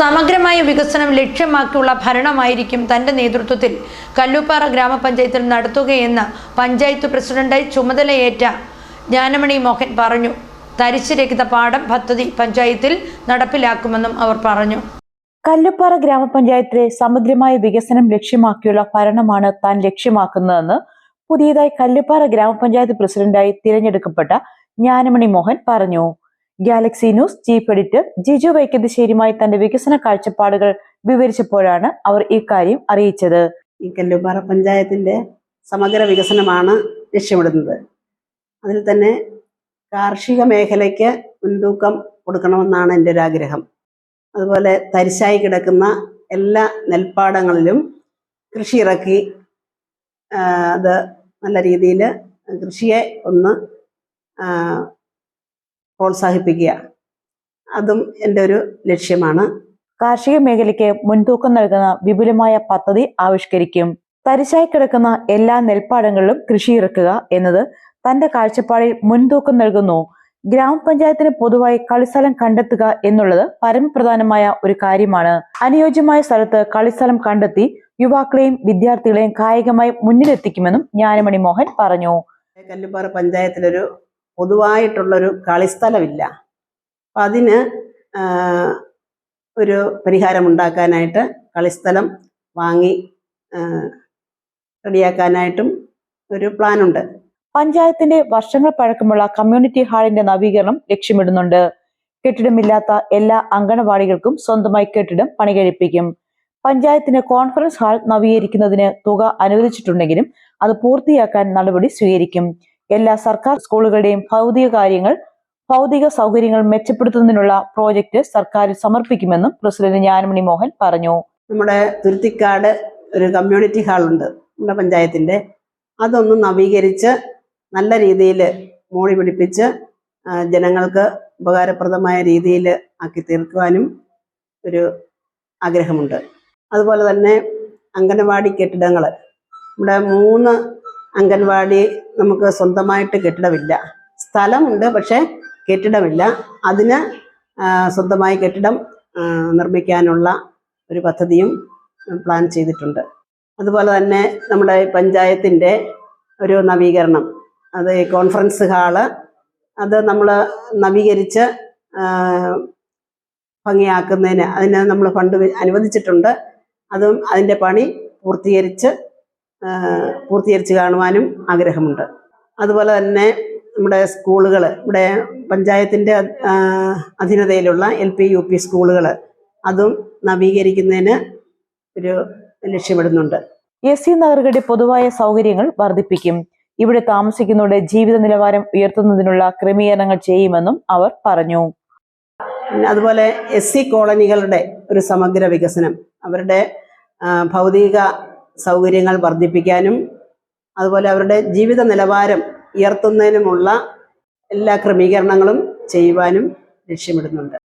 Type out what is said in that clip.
സമഗ്രമായ വികസനം ലക്ഷ്യമാക്കിയുള്ള ഭരണമായിരിക്കും തന്റെ നേതൃത്വത്തിൽ കല്ലുപ്പാറ ഗ്രാമപഞ്ചായത്തിൽ നടത്തുകയെന്ന് പഞ്ചായത്ത് പ്രസിഡന്റായി ചുമതലയേറ്റ ജ്ഞാനമണി മോഹൻ പറഞ്ഞു. തരിശുരഹിത പാഠം പദ്ധതി പഞ്ചായത്തിൽ നടപ്പിലാക്കുമെന്നും അവർ പറഞ്ഞു. കല്ലുപ്പാറ ഗ്രാമപഞ്ചായത്തിലെ സമഗ്രമായ വികസനം ലക്ഷ്യമാക്കിയുള്ള ഭരണമാണ് താൻ ലക്ഷ്യമാക്കുന്നതെന്ന് പുതിയതായി കല്ലുപ്പാറ ഗ്രാമപഞ്ചായത്ത് പ്രസിഡന്റായി തിരഞ്ഞെടുക്കപ്പെട്ട ജ്ഞാനമണി മോഹൻ പറഞ്ഞു. Galaxy news chief editor Jiju വൈക്കത്തിശ്ശേരിയുമായി തന്റെ വികസന കാഴ്ചപ്പാടുകൾ വിവരിച്ചപ്പോഴാണ് അവർ ഇക്കാര്യം അറിയിച്ചത്. ഈ കല്ലുപാറ പഞ്ചായത്തിന്റെ സമഗ്ര വികസനമാണ് ലക്ഷ്യമിടുന്നത്. അതിൽ തന്നെ കാർഷിക മേഖലയ്ക്ക് മുൻതൂക്കം കൊടുക്കണമെന്നാണ് എന്റെ ഒരു ആഗ്രഹം. അതുപോലെ തരിശായി കിടക്കുന്ന എല്ലാ നെൽപ്പാടങ്ങളിലും കൃഷി ഇറക്കി അത് നല്ല രീതിയിൽ കൃഷിയെ ഒന്ന് പ്രോത്സാഹിപ്പിക്കുക. അതും എന്റെ ഒരു ലക്ഷ്യമാണ്. കാർഷിക മേഖലയ്ക്ക് മുൻതൂക്കം നൽകുന്ന വിപുലമായ പദ്ധതി ആവിഷ്കരിക്കും. തരിശായി കിടക്കുന്ന എല്ലാ നെൽപ്പാടങ്ങളിലും കൃഷി ഇറക്കുക എന്നത് തന്റെ കാഴ്ചപ്പാടിൽ മുൻതൂക്കം നൽകുന്നു. ഗ്രാമപഞ്ചായത്തിന് പൊതുവായി കളിസ്ഥലം കണ്ടെത്തുക എന്നുള്ളത് പരമപ്രധാനമായ ഒരു കാര്യമാണ്. അനുയോജ്യമായ സ്ഥലത്ത് കളിസ്ഥലം കണ്ടെത്തി യുവാക്കളെയും വിദ്യാർത്ഥികളെയും കായികമായി മുന്നിലെത്തിക്കുമെന്നും ജ്ഞാനമണി മോഹൻ പറഞ്ഞു. കല്ലുപാറ പഞ്ചായത്തിലൊരു പൊതുവായിട്ടുള്ളൊരു കളിസ്ഥലമില്ല. അപ്പം അതിന് ഒരു പരിഹാരമുണ്ടാക്കാനായിട്ട് കളിസ്ഥലം വാങ്ങി റെഡിയാക്കാനായിട്ടും ഒരു പ്ലാനുണ്ട്. പഞ്ചായത്തിന്റെ വർഷങ്ങൾ പഴക്കമുള്ള കമ്മ്യൂണിറ്റി ഹാളിന്റെ നവീകരണം ലക്ഷ്യമിടുന്നുണ്ട്. കെട്ടിടമില്ലാത്ത എല്ലാ അങ്കണവാടികൾക്കും സ്വന്തമായി കെട്ടിടം പണികഴിപ്പിക്കും. പഞ്ചായത്തിന് കോൺഫറൻസ് ഹാൾ നവീകരിക്കുന്നതിന് തുക അനുവദിച്ചിട്ടുണ്ടെങ്കിലും അത് പൂർത്തിയാക്കാൻ നടപടി സ്വീകരിക്കും. എല്ലാ സർക്കാർ സ്കൂളുകളുടെയും ഭൗതിക കാര്യങ്ങൾ ഭൗതിക സൗകര്യങ്ങൾ മെച്ചപ്പെടുത്തുന്നതിനുള്ള പ്രോജക്റ്റ് സർക്കാർ സമർപ്പിക്കുമെന്നും പ്രസിഡന്റ് ജ്ഞാനമണി മോഹൻ പറഞ്ഞു. നമ്മുടെ തുരുത്തിക്കാട് ഒരു കമ്മ്യൂണിറ്റി ഹാൾ ഉണ്ട് നമ്മുടെ പഞ്ചായത്തിന്റെ. അതൊന്ന് നവീകരിച്ച് നല്ല രീതിയിൽ മോടി പിടിപ്പിച്ച് ജനങ്ങൾക്ക് ഉപകാരപ്രദമായ രീതിയിൽ ആക്കി തീർക്കുവാനും ഒരു ആഗ്രഹമുണ്ട്. അതുപോലെ തന്നെ അംഗനവാടി കെട്ടിടങ്ങൾ. നമ്മുടെ മൂന്ന് അംഗൻവാടി നമുക്ക് സ്വന്തമായിട്ട് കെട്ടിടമില്ല. സ്ഥലമുണ്ട് പക്ഷേ കെട്ടിടമില്ല. അതിന് സ്വന്തമായി കെട്ടിടം നിർമ്മിക്കാനുള്ള ഒരു പദ്ധതിയും പ്ലാൻ ചെയ്തിട്ടുണ്ട്. അതുപോലെ തന്നെ നമ്മുടെ പഞ്ചായത്തിന്റെ ഒരു നവീകരണം അത് കോൺഫറൻസ് ഹാൾ അത് നമ്മൾ നവീകരിച്ച് ഭംഗിയാക്കുന്നതിന് അതിന് നമ്മൾ ഫണ്ട് അനുവദിച്ചിട്ടുണ്ട്. അതും അതിന്റെ പണി പൂർത്തീകരിച്ച് പൂർത്തീകരിച്ച് കാണുവാനും ആഗ്രഹമുണ്ട്. അതുപോലെ തന്നെ നമ്മുടെ സ്കൂളുകൾ ഇവിടെ പഞ്ചായത്തിന്റെ അധീനതയിലുള്ള എൽ പി യു പി സ്കൂളുകൾ അതും നവീകരിക്കുന്നതിന് ഒരു ലക്ഷ്യമിടുന്നുണ്ട്. എസ് സി നഗറുകളുടെ പൊതുവായ സൗകര്യങ്ങൾ വർദ്ധിപ്പിക്കും. ഇവിടെ താമസിക്കുന്നവരുടെ ജീവിത നിലവാരം ഉയർത്തുന്നതിനുള്ള ക്രമീകരണങ്ങൾ ചെയ്യുമെന്നും അവർ പറഞ്ഞു. അതുപോലെ എസ് സി കോളനികളുടെ ഒരു സമഗ്ര വികസനം അവരുടെ ഭൗതിക സൗകര്യങ്ങൾ വർദ്ധിപ്പിക്കാനും അതുപോലെ അവരുടെ ജീവിത നിലവാരം ഉയർത്തുന്നതിനുമുള്ള എല്ലാ ക്രമീകരണങ്ങളും ചെയ്യുവാനും ലക്ഷ്യമിടുന്നുണ്ട്.